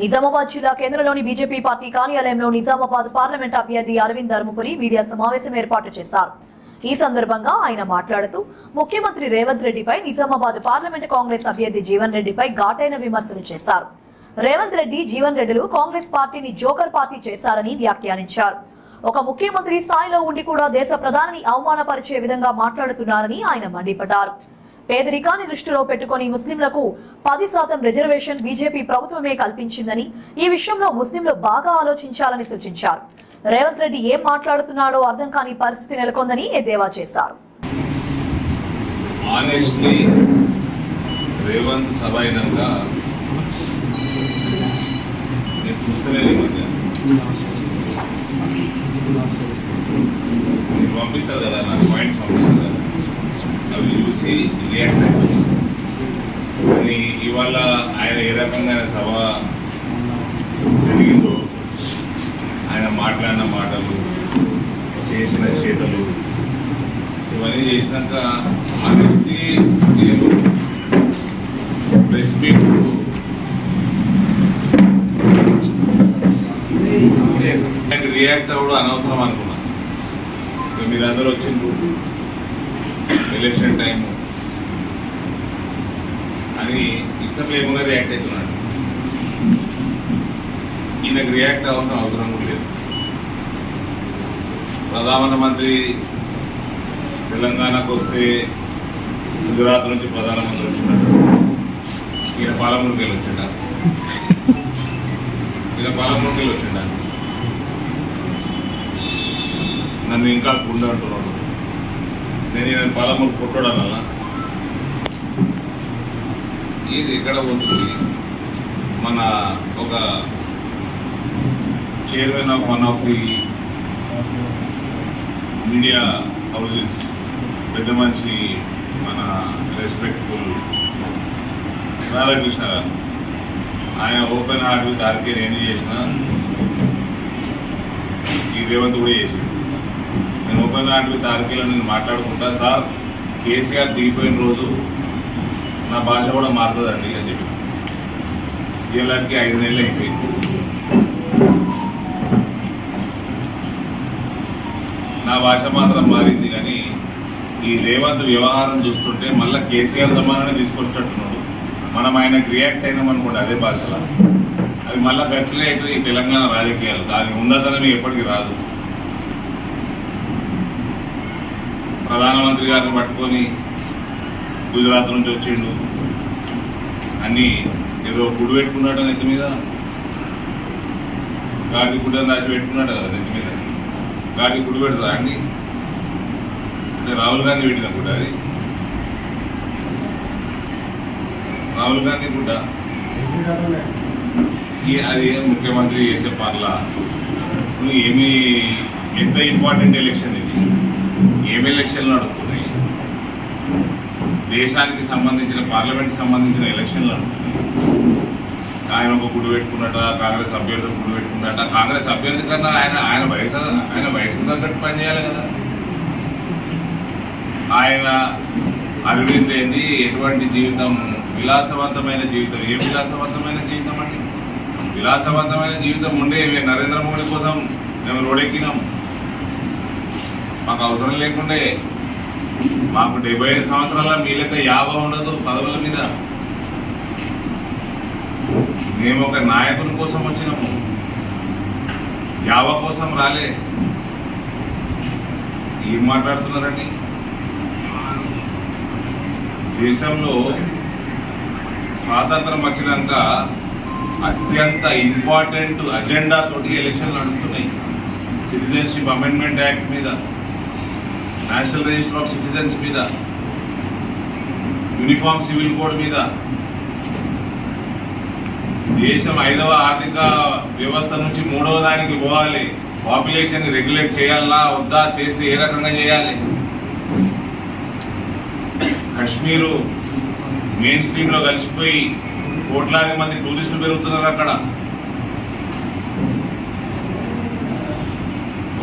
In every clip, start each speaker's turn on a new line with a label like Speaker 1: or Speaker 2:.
Speaker 1: నిజామాబాద్ జిల్లా కేంద్రంలోని BJP party కార్యాలయంలో నిజామాబాద్ పార్లమెంట్ అభ్యర్థి అరవింద్ ధర్మపురి మీడియా సమావేశం ఏర్పాటు చేశారు. ఈ సందర్భంగా ఆయన మాట్లాడుతూ ముఖ్యమంత్రి రేవంత్ రెడ్డిపై నిజామాబాద్ పార్లమెంట్ కాంగ్రెస్ అభ్యర్థి జీవన్ రెడ్డిపై ఘాటైన విమర్శలు చేశారు. రేవంత్ రెడ్డి జీవన్ రెడ్డిలు కాంగ్రెస్ పార్టీని జోకర్ పార్టీ చేశారని వ్యాఖ్యానించారు. ఒక ముఖ్యమంత్రి స్థాయిలో ఉండి కూడా దేశ ప్రధానిని అవమానపరిచే విధంగా మాట్లాడుతున్నారని ఆయన మండిపడ్డారు. పేదరికాన్ని దృష్టిలో పెట్టుకుని ముస్లింలకు పది శాతం రిజర్వేషన్ బీజేపీ ప్రభుత్వమే కల్పించిందని ఈ విషయంలో ముస్లింలు బాగా ఆలోచించాలని సూచించారు. రేవంత్ రెడ్డి ఏం మాట్లాడుతున్నాడో అర్థం కాని పరిస్థితి నెలకొందని ఎద్దేవా చేశారు.
Speaker 2: రేవంత్ నేను పంపిస్తారు కదా నాకు పాయింట్స్ పంపిస్తారు కదా. చూసి రియాక్ట్ అయ్యాను కానీ ఇవాళ ఆయన ఏ రకంగా ఆయన సభ జరిగిందో ఆయన మాట్లాడిన మాటలు చేసిన చేతలు ఇవన్నీ చేసినాక ఆనెస్టీ నేను ప్రెస్ మీట్ రియాక్ట్ అవ్వడం అనవసరం అనుకున్నాను ఇక మీరందరూ వచ్చిండ్రు. ఎలక్షన్ టైము అని ఇష్టం లేకుండా రియాక్ట్ అవుతున్నాడు ఈయనకు రియాక్ట్ అవ్వాల్సిన అవసరం కూడా లేదు. ప్రధానమంత్రి తెలంగాణకు వస్తే గుజరాత్ నుంచి ప్రధానమంత్రి వచ్చినాడు. ఈయన పాలమూరుకి వెళ్ళి వచ్చిండ? ఈయన పాలమూరుకి వెళ్ళి వచ్చిండ? నన్ను ఇంకా గుండె అంటున్నాడు. నేను ఈయన పాలమూరు వల్ల? ఇది ఎక్కడ పోతుంది మన ఒక chairman of one of the media houses పెద్ద మనిషి మన రెస్పెక్ట్ఫుల్ రాధాకృష్ణ గారు. ఆయన ఓపెన్ హార్ట్ విత్ ఆర్కే నేను చేసిన. ఈ రేవంత్ కూడా చేసింది నేను ఓపెన్ హార్ట్ విత్ నేను మాట్లాడుకుంటా. సార్ కేసీఆర్ దిగిపోయిన రోజు నా భాష కూడా మారుతుందండి అని చెప్పి. ఇలాంటి ఐదు నెలలు అయిపోయింది. నా భాష మాత్రం మారింది కానీ ఈ రేవంత్ వ్యవహారం చూస్తుంటే మళ్ళీ కేసీఆర్ సమానాన్ని తీసుకొచ్చినట్టున్నాడు. మనం ఆయనకు రియాక్ట్ అయినామనుకోండి అదే భాషలో అది మళ్ళీ గట్టిలే అవుతుంది ఈ తెలంగాణ రాజకీయాలు. దాని ఉన్నతనం ఎప్పటికీ రాదు. ప్రధానమంత్రి గారిని పట్టుకొని గుజరాత్ నుంచి వచ్చిండు. అన్నీ ఏదో గుడి పెట్టుకున్నాడు నెత్తి మీద. గాడి గుడ్డని రాసి పెట్టుకున్నాడు కదా నెత్తి మీద. గాడి గుడి పెడతా అండి? అంటే రాహుల్ గాంధీ పెట్టిన గుడ్డ అది. రాహుల్ గాంధీ గుడ్డ. అది ముఖ్యమంత్రి చేసే పనుల? నువ్వు ఏమి ఎంత ఇంపార్టెంట్ ఎలక్షన్ ఇచ్చింది ఏమి ఎలక్షన్లు నడుస్తున్నాయి? దేశానికి సంబంధించిన పార్లమెంట్కి సంబంధించిన ఎలక్షన్లు నడుస్తున్నాయి. ఆయన ఒక గుడి పెట్టుకున్నట కాంగ్రెస్ అభ్యర్థి ఒక గుడి పెట్టుకున్నట కాంగ్రెస్ అభ్యర్థి కన్నా ఆయన ఆయన వయసు ఆయన వయసుకు తగ్గట్టు పనిచేయాలి కదా. ఆయన అరవింద్ ఏంది? ఎటువంటి జీవితం? విలాసవంతమైన జీవితం. ఏ విలాసవంతమైన జీవితం అండి? విలాసవంతమైన జీవితం ఉండే నరేంద్ర మోడీ కోసం మేము రోడెక్కినాము మాకు అవసరం లేకుండే మాకు డెబ్బై ఐదు సంవత్సరాల మీ లెక్క యాభై ఉండదు పదవుల మీద. మేము ఒక నాయకుని కోసం వచ్చినాము. యావ కోసం రాలే. ఏం మాట్లాడుతున్నారండి? దేశంలో స్వాతంత్రం వచ్చినాక అత్యంత ఇంపార్టెంట్ అజెండా తోటి ఎలక్షన్లు నడుస్తున్నాయి. సిటిజన్షిప్ అమెండ్మెంట్ యాక్ట్ మీద. నేషనల్ రిజిస్టర్ ఆఫ్ సిటిజన్స్ మీద యూనిఫామ్ సివిల్ కోడ్ మీద దేశం ఐదవ ఆర్థిక వ్యవస్థ నుంచి మూడవ దానికి పోవాలి. పాపులేషన్ రెగ్యులేట్ చేయాలా వద్దా చేస్తే ఏ రకంగా చేయాలి? కశ్మీరు మెయిన్ స్ట్రీమ్లో కలిసిపోయి కోట్లాది మంది టూరిస్టులు పెరుగుతున్నారు అక్కడ.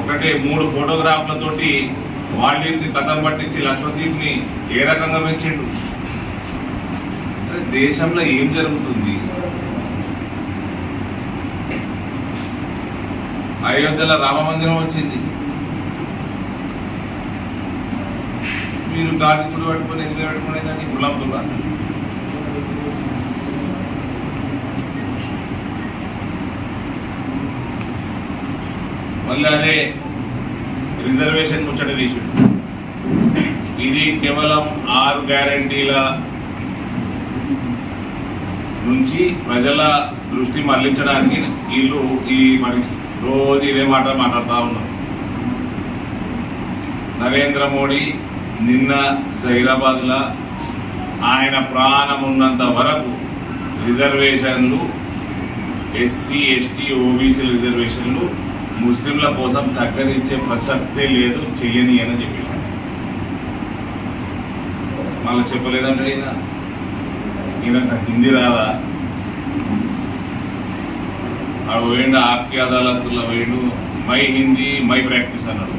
Speaker 2: ఒకటే మూడు ఫోటోగ్రాఫ్లతోటి వాళ్ళని కథం పట్టించి లక్షద్వీప్ని ఏ రకంగా పెంచిండు? దేశంలో ఏం జరుగుతుంది? అయోధ్యలో రామ మందిరం వచ్చింది. మీరు గాలి గుడి పట్టుకొని ఎందుకు పెట్టుకునేదాన్ని గులాంతుల్లా మళ్ళీ అదే రిజర్వేషన్ ముచ్చట తీసిండు. ఇది కేవలం ఆరు గ్యారంటీల నుంచి ప్రజల దృష్టి మళ్ళించడానికి వీళ్ళు ఈ మరి రోజు ఇదే మాట మాట్లాడుతూ ఉన్నారు. నరేంద్ర మోడీ నిన్న జైరాబాద్లో ఆయన ప్రాణం ఉన్నంత వరకు రిజర్వేషన్లు ఎస్సీ ఎస్టీ ఓబీసీ రిజర్వేషన్లు ముస్లింల కోసం తగ్గనిచ్చే ప్రసక్తే లేదు చెయ్యని అని చెప్పేసి. మళ్ళీ చెప్పలేదంటే ఈయన. ఈయన హిందీ రాదా? అక్కడ పోయిండు ఆప్కి అదాలత్లో వేయండు మై హిందీ మై ప్రాక్టీస్ అన్నాడు.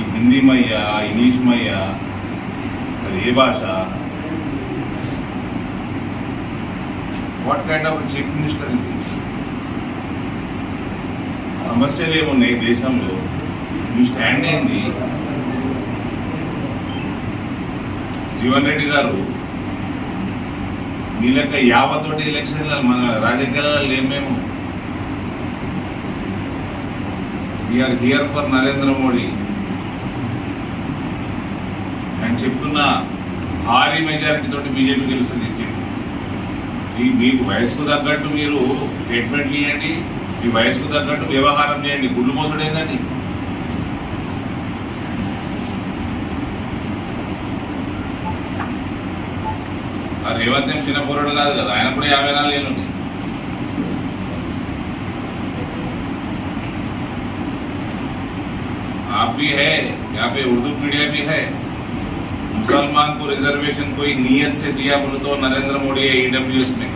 Speaker 2: ఈ హిందీ మయ్యా ఇంగ్లీష్ మయ్యా అది ఏ భాష? What kind of chief minister ఇది సమస్యలు ఏమున్నాయి దేశంలో. మీ స్టాండ్ అయింది జీవన్ రెడ్డి గారు మీ లెక్క యావతోటి ఎలక్షన్ మన రాజకీయాలలో ఏమేమో we're here for Narendra Modi నేను చెప్తున్న భారీ మెజారిటీ తోటి బీజేపీ గెలుస్తుంది సీట్. ఈ మీకు వయసుకు తగ్గట్టు మీరు స్టేట్మెంట్లు ఇవ్వండి. మీ వయసుకు తగ్గట్టు వ్యవహారం చేయండి గుళ్ళు మోసడు ఏందండి ఆ రేవంత్ ఏం చిన్న పోరాడు కాదు కదా ఆయన కూడా యాభై నాలుగు ఏళ్ళు ఉన్నాయి आप भी है यहाँ पे उर्दू मीडिया भी है मुसलमान को रिजर्वेशन कोई नियत से दिया बोले तो नरेंद्र मोदी है ईडब्ल्यूएस में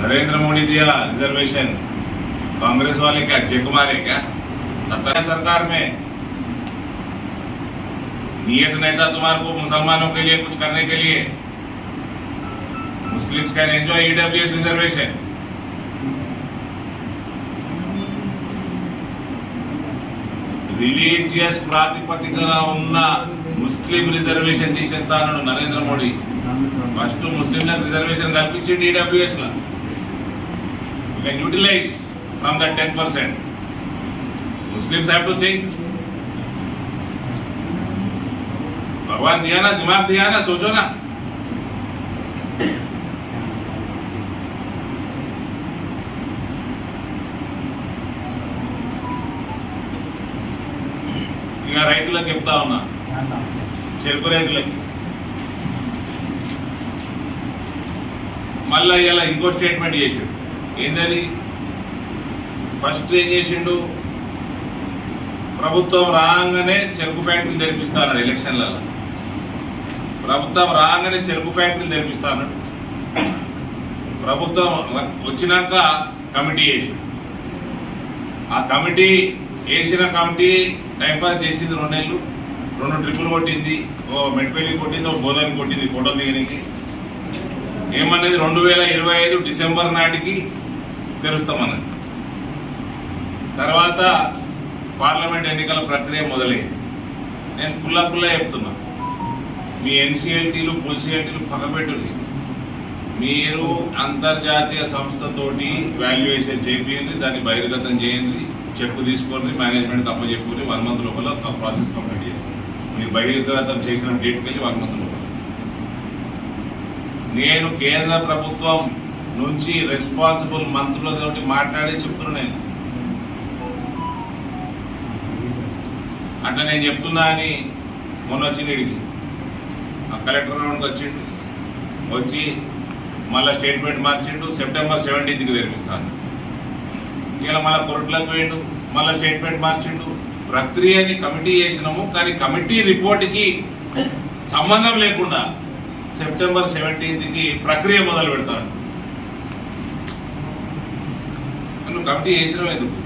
Speaker 2: नरेंद्र मोदी दिया रिजर्वेशन कांग्रेस वाले क्या जय कुमार है क्या सत्ता है सरकार में नियत नहीं था तुम्हारे को मुसलमानों के लिए कुछ करने के लिए Muslims can enjoy EWS reservation religious ప్రాతిపదికన ఉన్న ముస్లిం రిజర్వేషన్ తీసేస్తాను నరేంద్ర మోడీ ఫస్ట్ ముస్లింలకు రిజర్వేషన్ కల్పించింది EWS law can utilize from that ten percent Muslims have to think भगवान दिया ना दिमाग दिया ना सोचो ना ఇక రైతులకు చెప్తా ఉన్నా చెరుకు రైతులకి మళ్ళా ఇలా ఇంకో స్టేట్మెంట్ చేసిండు ఏంటది ఫస్ట్ ఏం చేసిండు? ప్రభుత్వం రాగానే చెరుకు ఫ్యాక్టరీలు తెరిపిస్తాడు ఎలక్షన్లలో. ప్రభుత్వం రాగానే చెరుకు ఫ్యాక్టరీలు తెరిపిస్తాను ప్రభుత్వం వచ్చినాక కమిటీ వేసి ఆ కమిటీ వేసిన కమిటీ టైంపాస్ చేసింది రెండేళ్ళు రెండు ట్రిప్పులు కొట్టింది. ఓ మెడిపెల్లి కొట్టింది ఓ బోధని కొట్టింది ఫోటో దిగడానికి ఏమన్నది? రెండు వేల ఇరవై ఐదు డిసెంబర్ నాటికి తెరుస్తామన్నది తర్వాత పార్లమెంట్ ఎన్నికల ప్రక్రియ మొదలైంది నేను పుల్ల కుల్లా చెప్తున్నా. మీ ఎన్సీఎల్టీలు పుల్సీఎల్టీలు పక్కపెట్టుంది మీరు అంతర్జాతీయ సంస్థతోటి వాల్యుయేషన్ చేయండి దాన్ని బహిర్గతం చేయండి చెప్పు తీసుకొని మేనేజ్మెంట్ అప్పచెప్పుకొని వన్ మంత్ లోపల ప్రాసెస్ కంప్లీట్ చేస్తారు మీరు బహిర్గతం చేసిన డేట్కి వెళ్ళి వన్ మంత్ లోపల. నేను కేంద్ర ప్రభుత్వం నుంచి రెస్పాన్సిబుల్ మంత్రులతోటి మాట్లాడి చెప్తున్నా నేను. అట్లా నేను చెప్తున్నా అని మొన్న వచ్చిండికి ఆ కలెక్టర్ రౌండ్కి వచ్చిండు. వచ్చి మళ్ళీ స్టేట్మెంట్ మార్చిండు సెప్టెంబర్ సెవెంటీన్త్కి తెరిపిస్తాను ఇలా మళ్ళీ కొరట్లకు పోయిండు మళ్ళీ స్టేట్మెంట్ మార్చిండు. ప్రక్రియని కమిటీ చేసినాము కానీ కమిటీ రిపోర్ట్కి సంబంధం లేకుండా సెప్టెంబర్ సెవెంటీన్త్కి ప్రక్రియ మొదలు పెడతాడు. నువ్వు కమిటీ చేసినావు ఎందుకు?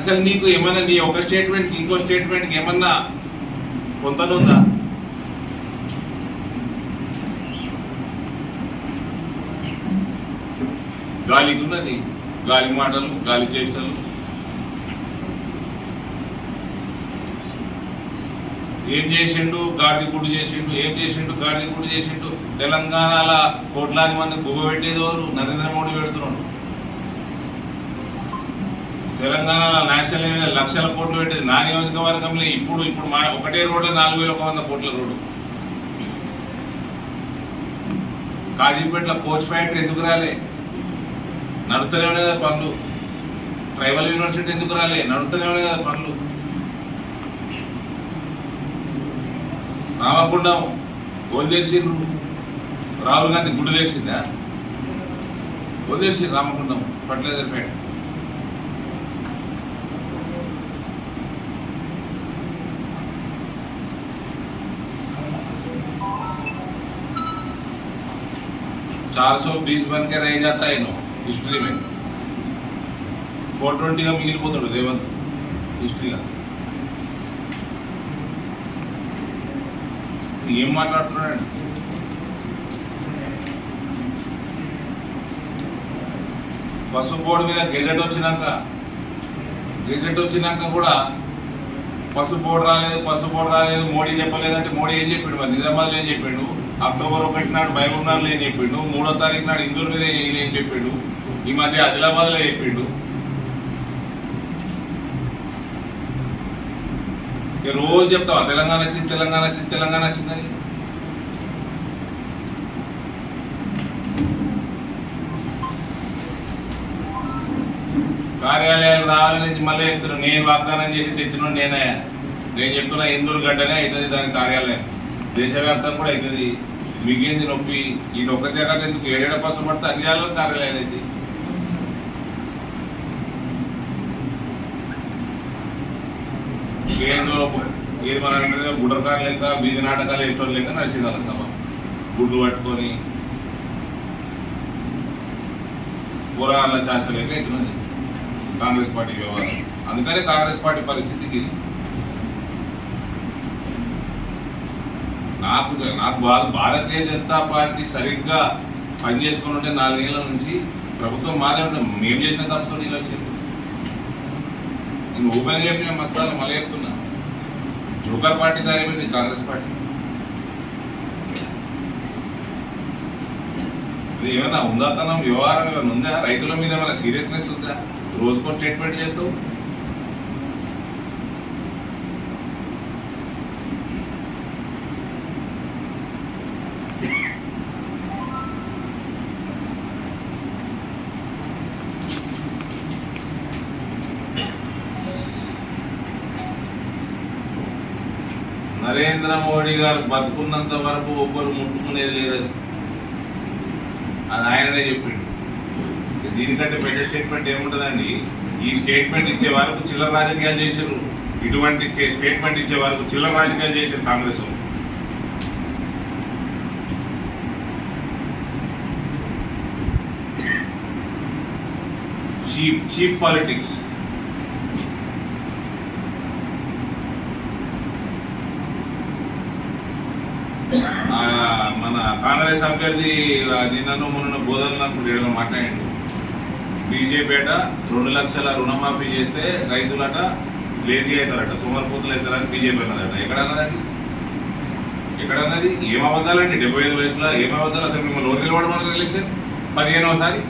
Speaker 2: అసలు నీకు ఏమన్నా నీ ఒక స్టేట్మెంట్కి ఇంకో స్టేట్మెంట్కి ఏమన్నా పొందనుందా గాలికి ఉన్నది. గాలి మాటలు గాలి చేష్టలు. ఏం చేసిండు? గాడిది గుడి చేసిండు. ఏం చేసిండు? గాడిది గుడి చేసిండు. తెలంగాణలో కోట్లాది మంది గుబ్బ పెట్టేదోరు నరేంద్ర మోడీ పెడుతున్నాడు. తెలంగాణలో నేషనల్ హైవే లక్షల కోట్లు పెట్టేది నా నియోజకవర్గంలో ఇప్పుడు ఇప్పుడు మా ఒకటే రోడ్డు నాలుగు వేల ఒక వంద కోట్ల రోడ్డు. కాజీపేటలో కోచ్ ఫ్యాక్టరీ ఎందుకు రాలే? నడుస్తూనే ఉన్నాయి కదా పనులు. ట్రైబల్ యూనివర్సిటీ ఎందుకు రాలే? నడుస్తూనే ఉన్నాయి కదా పనులు. రామగుండం ఓన్ తెలిసిండ్రు రాహుల్ గాంధీ గుడ్డు తెలిసిందా ఓన్ రామగుండం ఫర్టిలైజర్ ఫ్యాక్టరీ. चार सौ बीस बन के रह जाता है नो हिस्ट्री में फोर ट्वेंटी का మిగిలిపోతాడు రేవంత్ హిస్టరీగా ఏం మాట్లాడుతున్నాడు పసుపు బోర్డు మీద గెజెట్ వచ్చినాక గెజెట్ వచ్చినాక కూడా పసుపు బోర్డు రాలేదు పసుపు బోర్డు రాలేదు మోడీ చెప్పలేదంటే మోడీ ఏం చెప్పిండు మరి నిజామాబాద్లో ఏం చెప్పిండు అక్టోబర్ ఒకటి నాడు బైగున్నారులో లేని చెప్పిండు. మూడో తారీఖు నాడు ఇందూరు మీద ఏం చెప్పిండు. ఈ మధ్య ఆదిలాబాద్లో చెప్పిండు. ఇక రోజు చెప్తావా? తెలంగాణ వచ్చింది తెలంగాణ వచ్చింది తెలంగాణ వచ్చిందని కార్యాలయాలు రావాలని మళ్ళీ చెప్తున్నా. నేను వాగ్దానం చేసి తెచ్చిన నేనే. నేను చెప్తున్నా ఇందూరు గడ్డనే అవుతుంది దాని కార్యాలయం. దేశవ్యాప్తంగా కూడా అవుతుంది. మీకేంది నొప్పి? ఈ నొక్క దగ్గర ఎందుకు? ఏడేడ పర్సెంట్ పడితే అన్ని జాలలో కార్యాలయాలు అయితే ఏందో ఏది మన గుడ్రకాలు లెక్క వీధి నాటకాలు వేసేటోళ్ళు లెక్క నడిచింది సభ గుడ్లు పట్టుకొని పురాణాల చేస్తలేక లెక్క కాంగ్రెస్ పార్టీ వ్యవహారం. అందుకనే కాంగ్రెస్ పార్టీ పరిస్థితికి నాకు నాకు భా- భారతీయ జనతా పార్టీ సరిగ్గా పనిచేసుకుని ఉంటే నాలుగేళ్ళ నుంచి ప్రభుత్వం మాదే ఉంటే మేము చేసిన తప్పుతో నీళ్ళు వచ్చేది నేను ఓపెన్ చెప్పిన మస్తాలు మళ్ళీ చెప్తున్నా. జోకర్ పార్టీ తయారైపోయింది కాంగ్రెస్ పార్టీ. ఏమైనా ఉందాతనం వ్యవహారం ఏమైనా ఉందా? రైతుల మీద ఏమైనా సీరియస్నెస్ ఉందా? రోజుకో స్టేట్మెంట్ చేస్తావు? నరేంద్ర మోడీ గారు బతుకున్నంత వరకు ఒక్కరు ముట్టుకునేది లేదని. అది ఆయననే చెప్పిండు. దీనికంటే పెద్ద స్టేట్మెంట్ ఏముంటుందండి? ఈ స్టేట్మెంట్ ఇచ్చే వరకు చిల్లర రాజకీయాలు చేశారు ఇటువంటి స్టేట్మెంట్ ఇచ్చే వరకు చిల్లర రాజకీయాలు చేశారు కాంగ్రెస్ చీప్ చీప్ పాలిటిక్స్ ఆ, మన కాంగ్రెస్ అభ్యర్థి నిన్నను మొన్న బోధనప్పుడు ఏడో మాట్లాడిండు. బీజేపీ రెండు లక్షల రుణమాఫీ చేస్తే రైతులట లేజీ అవుతారట సోమరిపోతులు అవుతారని బీజేపీ అన్నదట. ఎక్కడన్నదండి? ఎక్కడన్నది? ఎక్కడ ఏం అబద్ధాలండి? డెబ్బై ఐదు వయసులో ఏం అబద్ధాలు? అసలు మిమ్మల్ని లోన్ నిలబడమన్నారు ఎలక్షన్? పదిహేనవసారి